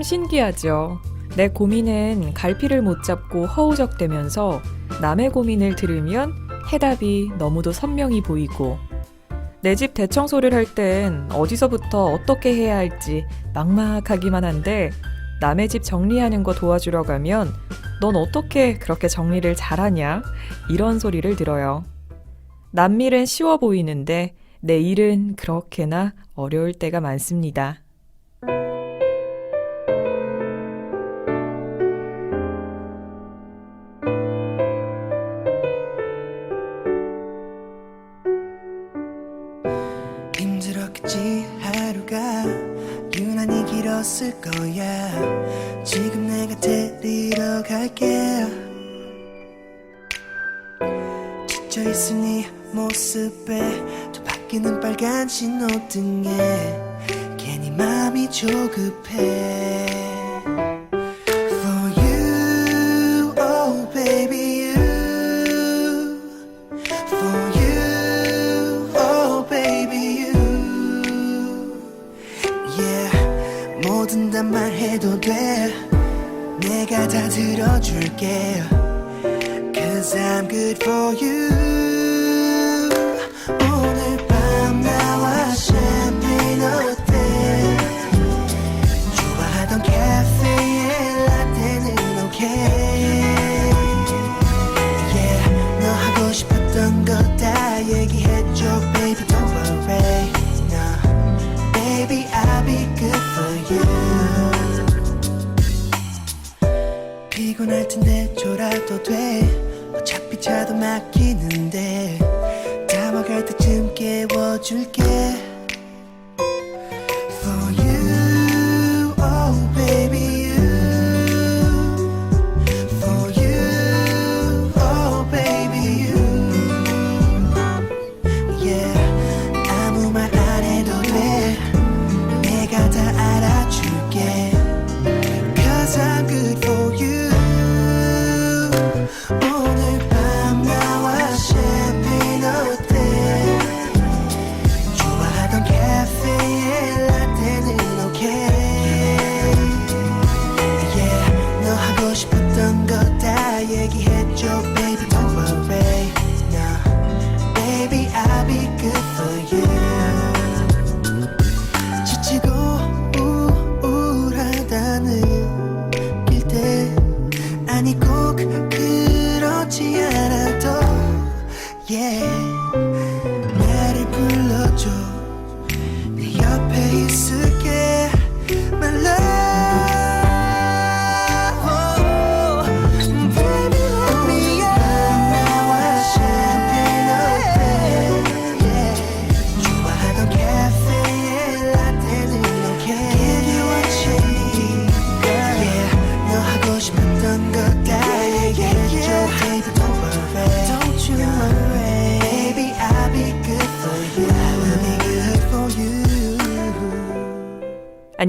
참 신기하죠. 내 고민은 갈피를 못 잡고 허우적대면서 남의 고민을 들으면 해답이 너무도 선명히 보이고 내 집 대청소를 할 땐 어디서부터 어떻게 해야 할지 막막하기만 한데 남의 집 정리하는 거 도와주러 가면 넌 어떻게 그렇게 정리를 잘하냐? 이런 소리를 들어요. 남일은 쉬워 보이는데 내 일은 그렇게나 어려울 때가 많습니다. 하루가 유난히 길었을 거야. 지금 내가 데리러 갈게. 지쳐있은 네 모습에 또 바뀌는 빨간 신호등에 괜히 마음이 조급해 I'm good for you 오늘 밤 나와 샴페인 어때 좋아하던 카페에 라떼는 오케이 Yeah, 너 하고 싶었던 거 다 얘기해줘, baby, don't worry. No, baby, I'll be good for you. 피곤할 텐데 졸아도 돼. 어차피 차도 막히는데 다 먹을 때쯤 깨워줄게. 얘기해줘, baby,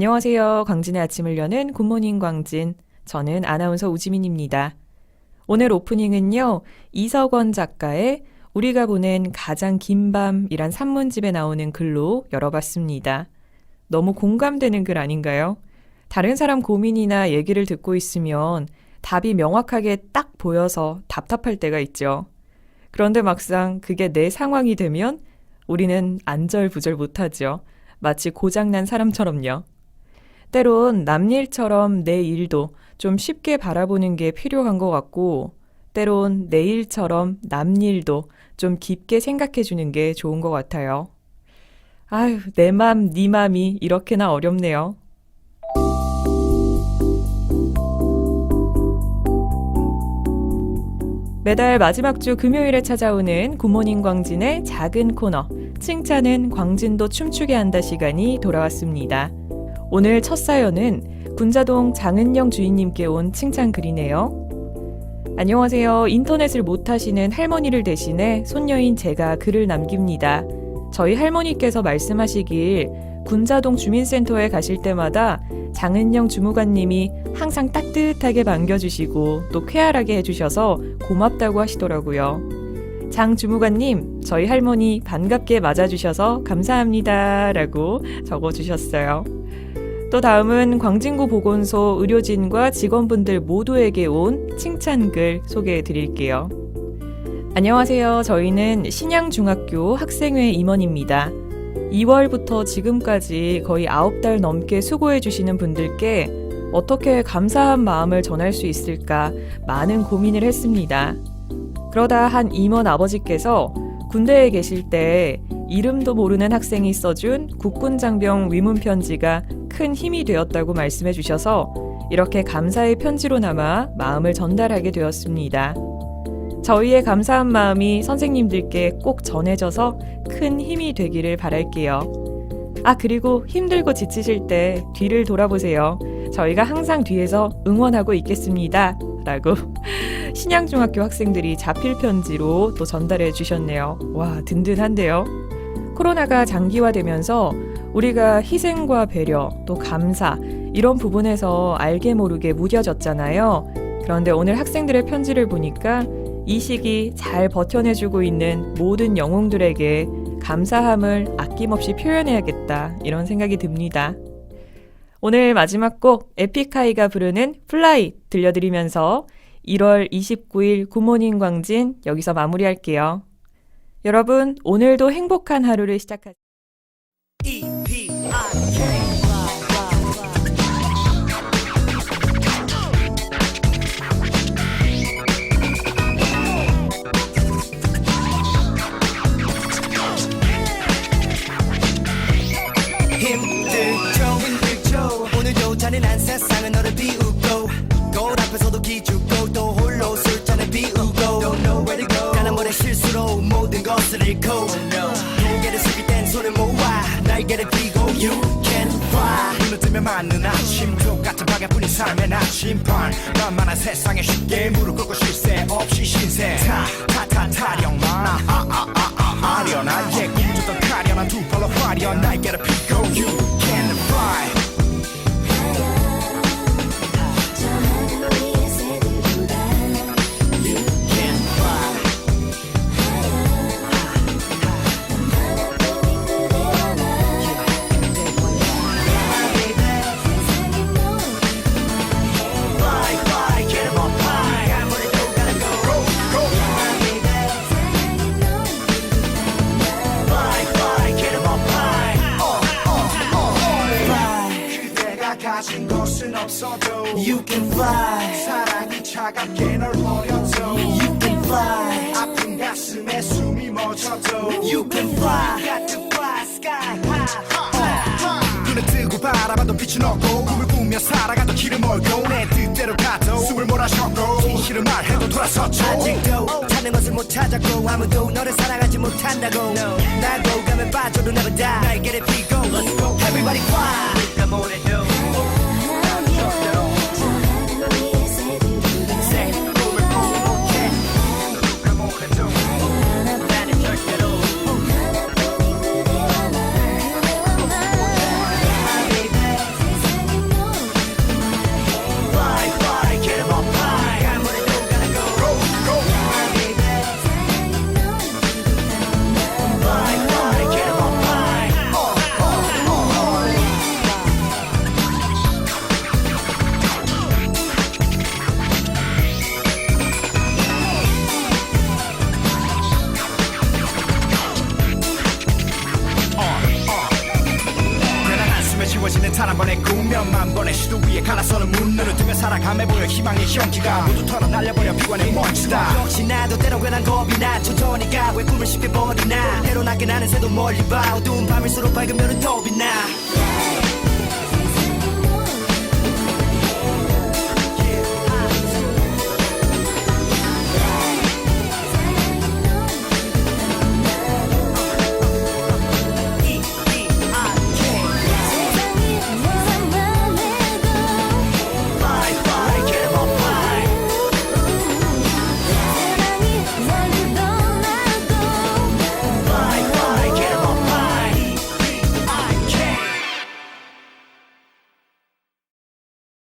안녕하세요. 광진의 아침을 여는 굿모닝 광진. 저는 아나운서 우지민입니다. 오늘 오프닝은요, 이석원 작가의 우리가 보낸 가장 긴 밤이란 산문집에 나오는 글로 열어봤습니다. 너무 공감되는 글 아닌가요? 다른 사람 고민이나 얘기를 듣고 있으면 답이 명확하게 딱 보여서 답답할 때가 있죠. 그런데 막상 그게 내 상황이 되면 우리는 안절부절 못하죠. 마치 고장난 사람처럼요. 때론 남 일처럼 내 일도 좀 쉽게 바라보는 게 필요한 것 같고, 때론 내 일처럼 남 일도 좀 깊게 생각해 주는 게 좋은 것 같아요. 아유, 내 맘, 네 맘이 이렇게나 어렵네요. 매달 마지막 주 금요일에 찾아오는 굿모닝 광진의 작은 코너, 칭찬은 광진도 춤추게 한다 시간이 돌아왔습니다. 오늘 첫 사연은 군자동 장은영 주인님께 온 칭찬 글이네요. 안녕하세요. 인터넷을 못 하시는 할머니를 대신해 손녀인 제가 글을 남깁니다. 저희 할머니께서 말씀하시길 군자동 주민센터에 가실 때마다 장은영 주무관님이 항상 따뜻하게 반겨주시고 또 쾌활하게 해주셔서 고맙다고 하시더라고요. 장 주무관님, 저희 할머니 반갑게 맞아주셔서 감사합니다. 라고 적어주셨어요. 또 다음은 광진구 보건소 의료진과 직원분들 모두에게 온 칭찬글 소개해 드릴게요. 안녕하세요. 저희는 신양중학교 학생회 임원입니다. 2월부터 지금까지 거의 9달 넘게 수고해 주시는 분들께 어떻게 감사한 마음을 전할 수 있을까 많은 고민을 했습니다. 그러다 한 임원 아버지께서 군대에 계실 때 이름도 모르는 학생이 써준 국군 장병 위문 편지가 큰 힘이 되었다고 말씀해 주셔서 이렇게 감사의 편지로 남아 마음을 전달하게 되었습니다. 저희의 감사한 마음이 선생님들께 꼭 전해져서 큰 힘이 되기를 바랄게요. 아, 그리고 힘들고 지치실 때 뒤를 돌아보세요. 저희가 항상 뒤에서 응원하고 있겠습니다. 라고 신양중학교 학생들이 자필 편지로 또 전달해 주셨네요. 와, 든든한데요. 코로나가 장기화되면서 우리가 희생과 배려, 또 감사, 이런 부분에서 알게 모르게 무뎌졌잖아요. 그런데 오늘 학생들의 편지를 보니까 이 시기 잘 버텨내주고 있는 모든 영웅들에게 감사함을 아낌없이 표현해야겠다. 이런 생각이 듭니다. 오늘 마지막 곡 에픽하이가 부르는 플라이 들려드리면서 1월 29일 굿모닝 광진 여기서 마무리할게요. 여러분, 오늘도 행복한 하루를 시작하세요. 세상 뜨면 맞는 아침. 똑같은 방향뿐인 삶의 나침반 만만한 세상에 쉽게 무릎 꿇고 쉴새 없이 신세. 타타타 타령만. 아아아아 아련한 옛 꿈주던 가련한 두 팔로 화려한 날개를 펴고 You can fly You can fly. 사랑이 차갑게 널 버려도 You can fly. 아픈 가슴에 숨이 멎어도 You can fly. got to fly sky high 눈을 뜨고 바라봐도 빛은 없고 꿈을 꾸며 살아가도 길을 멀고 내 뜻대로 가도 숨을 몰아쉬었고 진실을 말해도 돌아섰죠. 아직도 찾는 것을 못 찾았고 아무도 너를 사랑하지 못한다고. 나고 가면 빠져도 never die 날개를 펴고 Let's go. Everybody 몇만 번의 시도 위에 갈라서는 문 눈을 뜨면 살아감해 보여 희망의 연기가 모두 털어 날려버려 비관의 먼지다. 역시 나도 때론 괜한 겁이 나. 천천히 가왜 꿈을 쉽게 버리나. 때론 낮게 나는 새도 멀리 봐. 어두운 밤일수록 별은 더 빛나